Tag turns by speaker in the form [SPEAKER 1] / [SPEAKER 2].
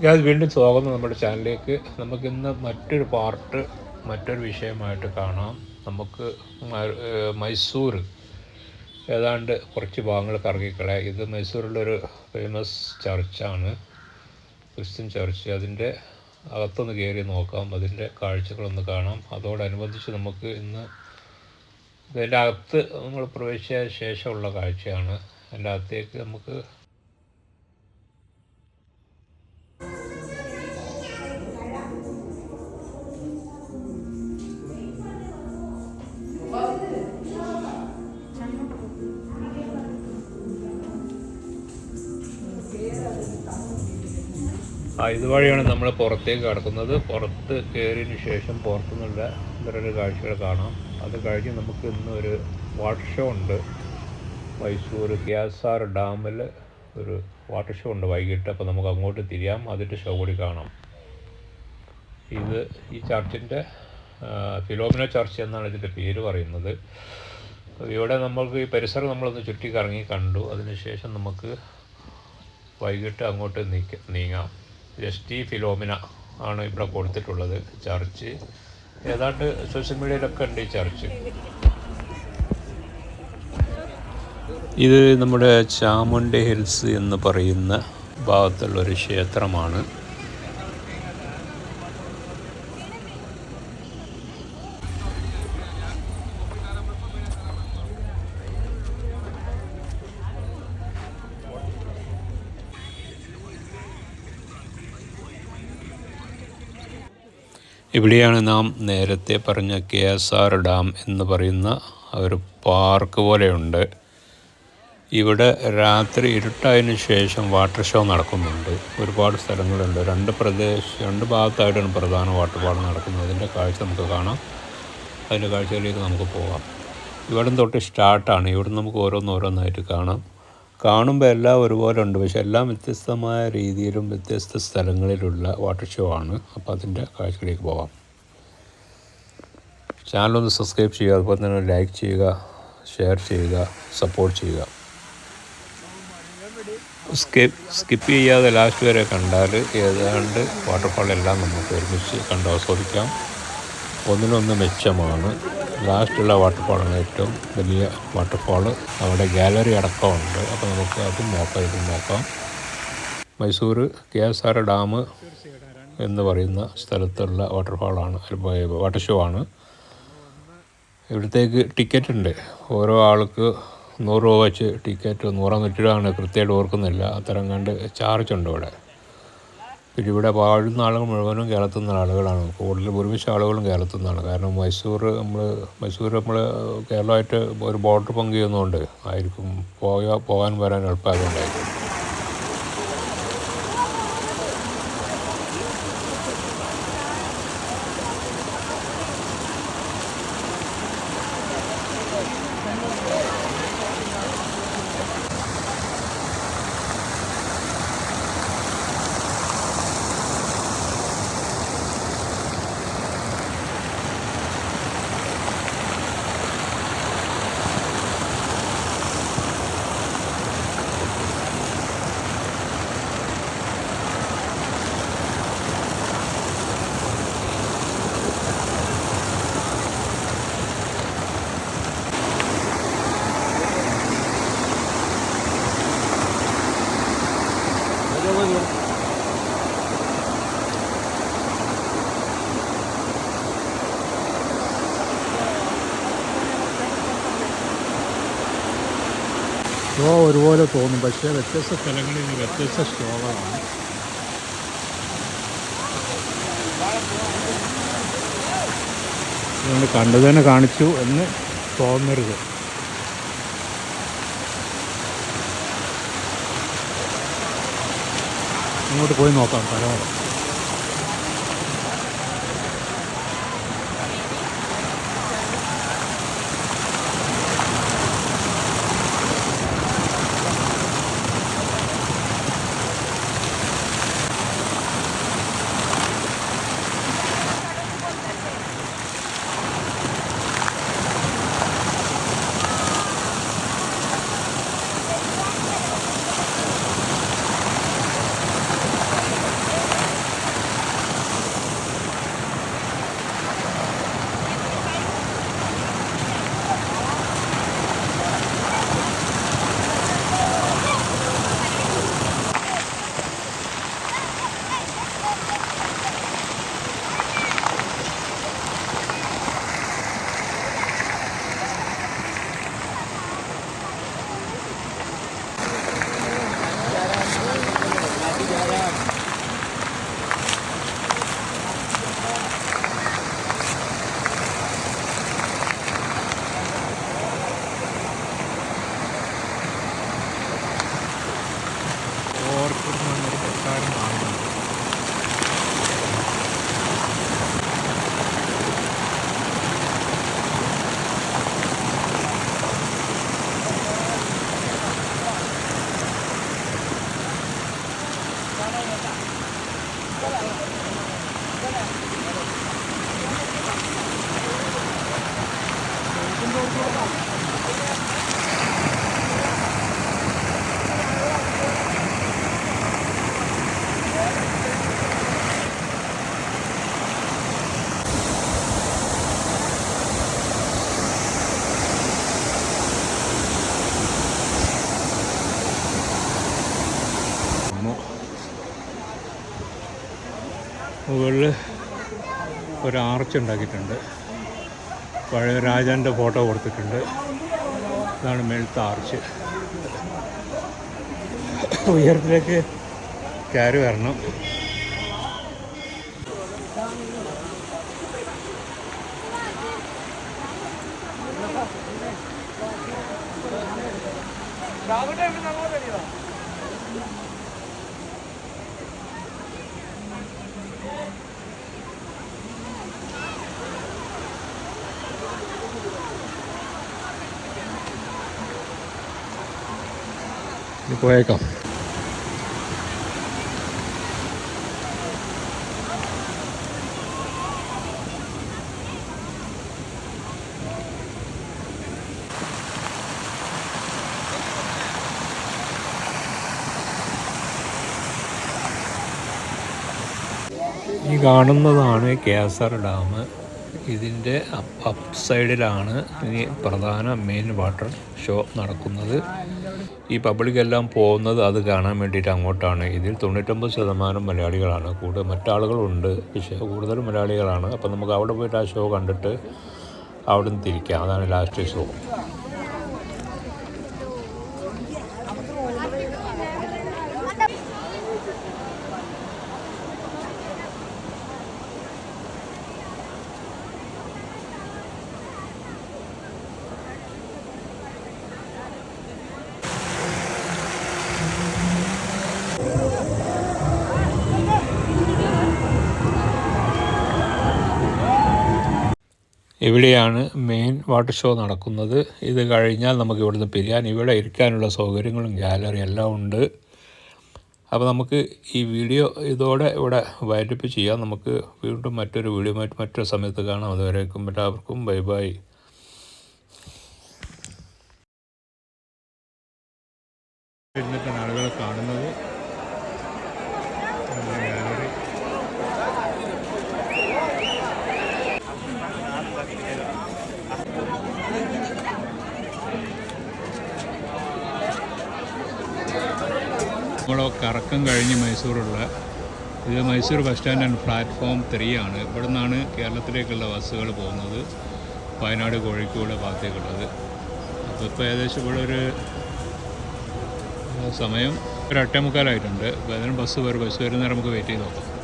[SPEAKER 1] ഞാൻ വീണ്ടും സ്വാഗതം നമ്മുടെ ചാനലിലേക്ക്. നമുക്കിന്ന് മറ്റൊരു പാർട്ട് മറ്റൊരു വിഷയമായിട്ട് കാണാം. നമുക്ക് മൈസൂർ. ഏതാണ്ട് കുറച്ച് ഭാഗങ്ങൾ കറങ്ങിക്കളയാം. ഇത് മൈസൂരിലൊരു ഫേമസ് ചർച്ചാണ്. Christian church. അതിന്റെ അകത്തൊന്ന് കയറി നോക്കാം. അതിന്റെ കാഴ്ചകളൊന്ന് കാണാം. അതോടനുബന്ധിച്ച് നമുക്ക് ഇന്ന് ഇതിന്റെ അകത്ത് നമ്മൾ പ്രവേശിച്ച ശേഷമുള്ള കാഴ്ചയാണ്. അതിന്റെ അകത്തേക്ക് നമുക്ക് ഇതുവഴിയാണ് നമ്മൾ പുറത്തേക്ക് കടക്കുന്നത്. പുറത്ത് കയറിയതിന് ശേഷം പുറത്തുനിന്നുള്ള ഇവരുടെ കാഴ്ചകൾ കാണാം. അത് കഴിഞ്ഞ് നമുക്ക് ഇന്ന് ഒരു വാട്ടർ ഷോ ഉണ്ട്. മൈസൂർ കെ എസ് ആർ ഡാമിൽ ഒരു വാട്ടർ ഷോ ഉണ്ട് വൈകിട്ട്. അപ്പോൾ നമുക്ക് അങ്ങോട്ട് തിരിയാം. അതിന്റെ ഷോ കൂടി കാണാം. ഇത് ഈ ചർച്ചിന്റെ ഫിലോമിന ചർച്ച് എന്നാണ് ഇതിന്റെ പേര് പറയുന്നത്. ഇവിടെ നമ്മൾക്ക് ഈ പരിസരം നമ്മളൊന്ന് ചുറ്റി കറങ്ങി കണ്ടു അതിനുശേഷം നമുക്ക് വൈകിട്ട് അങ്ങോട്ട് നീക്ക നീങ്ങാം. എസ് ടി ഫിലോമിന ആണ് ഇവിടെ കൊടുത്തിട്ടുള്ളത് ചർച്ച്. ഏതാണ്ട് സോഷ്യൽ മീഡിയയിലൊക്കെ ഉണ്ട് ഈ ചർച്ച്. ഇത് നമ്മുടെ ചാമുണ്ഡി ഹിൽസ് എന്ന് പറയുന്ന ഭാഗത്തുള്ള ഒരു ക്ഷേത്രമാണ്. ഇവിടെയാണ് നാം നേരത്തെ പറഞ്ഞ കെ എസ് ആർ ഡാം എന്ന് പറയുന്ന ഒരു പാർക്ക് പോലെയുണ്ട്. ഇവിടെ രാത്രി ഇരുട്ടായതിനു ശേഷം വാട്ടർ ഷോ നടക്കുന്നുണ്ട്. ഒരുപാട് സ്ഥലങ്ങളുണ്ട്. രണ്ട് പ്രദേശ രണ്ട് ഭാഗത്തായിട്ടാണ് പ്രധാന വാട്ടർഫാൾ നടക്കുന്നത്. അതിന്റെ കാഴ്ച നമുക്ക് കാണാം. അതിന്റെ കാഴ്ചകളിലേക്ക് നമുക്ക് പോകാം ഇവിടം തൊട്ട് സ്റ്റാർട്ടാണ്. ഇവിടെ നമുക്ക് ഓരോന്നോരോന്നായിട്ട് കാണാം. കാണുമ്പോൾ എല്ലാം ഒരുപോലെ ഉണ്ട്. പക്ഷെ എല്ലാം വ്യത്യസ്തമായ രീതിയിലും വ്യത്യസ്ത സ്ഥലങ്ങളിലുള്ള വാട്ടർ ഷോ ആണ്. അപ്പോൾ അതിന്റെ കാഴ്ചകളിലേക്ക് പോകാം ഒന്ന് സബ്സ്ക്രൈബ് ചെയ്യുക. അതുപോലെ തന്നെ ലൈക്ക് ചെയ്യുക ഷെയർ ചെയ്യുക സപ്പോർട്ട് ചെയ്യുക. സ്കിപ്പ് സ്കിപ്പ് ചെയ്യാതെ ലാസ്റ്റ് വരെ കണ്ടാൽ ഏതാണ്ട് വാട്ടർഫാളെല്ലാം നമുക്ക് ഒരുമിച്ച് കണ്ട് ആസ്വദിക്കാം ഒന്നിനൊന്ന് മെച്ചമാണ്. ലാസ്റ്റുള്ള വാട്ടർഫാളാണ് ഏറ്റവും വലിയ വാട്ടർഫാൾ അവിടെ ഗാലറി അടക്കമുണ്ട്. അപ്പോൾ നമുക്ക് അതും നോക്കാം ഇതും നോക്കാം. Mysore K S R dam എന്ന് പറയുന്ന സ്ഥലത്തുള്ള വാട്ടർഫാളാണ് വാട്ടർ ഷോ ആണ്. ഇവിടത്തേക്ക് ടിക്കറ്റ് ഉണ്ട്. ഓരോ ആൾക്ക് നൂറ് രൂപ വെച്ച് ടിക്കറ്റ് നൂറാം നൂറ്റി രൂപയാണ് കൃത്യമായിട്ട് ഓർക്കുന്നില്ല. അത്തരം കണ്ട് ചാർജ് ഉണ്ട് ഇവിടെ. പിന്നെ ഇവിടെ വാഴുന്ന ആളുകൾ മുഴുവനും കേരളത്തിൽ നിന്നുള്ള ആളുകളാണ്. കൂടുതൽ ഭൂരിപക്ഷം ആളുകളും കേരളത്തിൽ നിന്നാണ്. കാരണം മൈസൂർ നമ്മൾ മൈസൂർ നമ്മൾ കേരളമായിട്ട് ഒരു ബോർഡർ പങ്ക് ചെയ്യുന്നതുകൊണ്ട് ആയിരിക്കും പോയാൽ പോകാൻ വരാൻ എളുപ്പമായതുകൊണ്ടായിരിക്കും.
[SPEAKER 2] ഷോ ഒരുപോലെ തോന്നും. പക്ഷേ വ്യത്യസ്ത സ്ഥലങ്ങളിൽ നിന്ന് വ്യത്യസ്ത സ്റ്റോകളാണ് അതുകൊണ്ട് കണ്ടു തന്നെ കാണിച്ചു എന്ന് തോന്നരുത്. ഇങ്ങോട്ട് പോയി നോക്കാം പരമാവധി മുകളിൽ ഒരു ആർച്ച് ഉണ്ടാക്കിയിട്ടുണ്ട്. പഴയ രാജാന്റെ ഫോട്ടോ കൊടുത്തിട്ടുണ്ട്. ഇതാണ് മേളത്തെ ആർച്ച് ഉയരത്തിലേക്ക് കയറി വരണം. ഇനി പോയേക്കാം
[SPEAKER 1] ഈ കാണുന്നതാണ് കേസർ ഡാം. ഇതിന്റെ അപ്പ് സൈഡിലാണ് ഇനി പ്രധാന മെയിൻ വാട്ടർ ഷോ നടക്കുന്നത്. ഈ പബ്ലിക് എല്ലാം പോകുന്നത് അത് കാണാൻ വേണ്ടിയിട്ട് അങ്ങോട്ടാണ്. ഇതിൽ തൊണ്ണൂറ്റൊമ്പത് ശതമാനം മലയാളികളാണ്. കൂടുതൽ മറ്റാളുകളുണ്ട്. പക്ഷേ കൂടുതലും മലയാളികളാണ്. അപ്പം നമുക്ക് അവിടെ പോയിട്ട് ആ ഷോ കണ്ടിട്ട് അവിടെ നിന്ന് തിരിക്കാം. അതാണ് ലാസ്റ്റ് ഷോ. ഇവിടെയാണ് മെയിൻ വാട്ടർ ഷോ നടക്കുന്നത്. ഇത് കഴിഞ്ഞാൽ നമുക്ക് ഇവിടുന്ന് പിരിയാൻ ഇവിടെ ഇരിക്കാനുള്ള സൗകര്യങ്ങളും ഗാലറി എല്ലാം ഉണ്ട്. അപ്പോൾ നമുക്ക് ഈ വീഡിയോ ഇതോടെ ഇവിടെ വൈൻഡപ്പ് ചെയ്യാം. നമുക്ക് വീണ്ടും മറ്റൊരു വീഡിയോ മറ്റൊരു സമയത്ത് കാണാം. അതുവരേക്കും എല്ലാവർക്കും ബൈ ബൈ
[SPEAKER 2] ആളുകളെ കാണുന്നത് വലിയ gallery. നമ്മൾ കറക്കം കഴിഞ്ഞ് മൈസൂറുള്ള ഇത് Mysore bus stand and platform three ആണ്. ഇവിടെ നിന്നാണ് കേരളത്തിലേക്കുള്ള ബസ്സുകൾ പോകുന്നത്. വയനാട് കോഴിക്കോട് ഭാഗത്തേക്കുള്ളത്. അപ്പോൾ ഇപ്പോൾ ഏകദേശം ഇവിടെ ഒരു സമയം ഒരു അട്ടേമുക്കാലായിട്ടുണ്ട്. അപ്പോൾ അതിന് ബസ് വരും ബസ് വരുന്നേരം നമുക്ക് വെയിറ്റ് ചെയ്ത് നോക്കാം.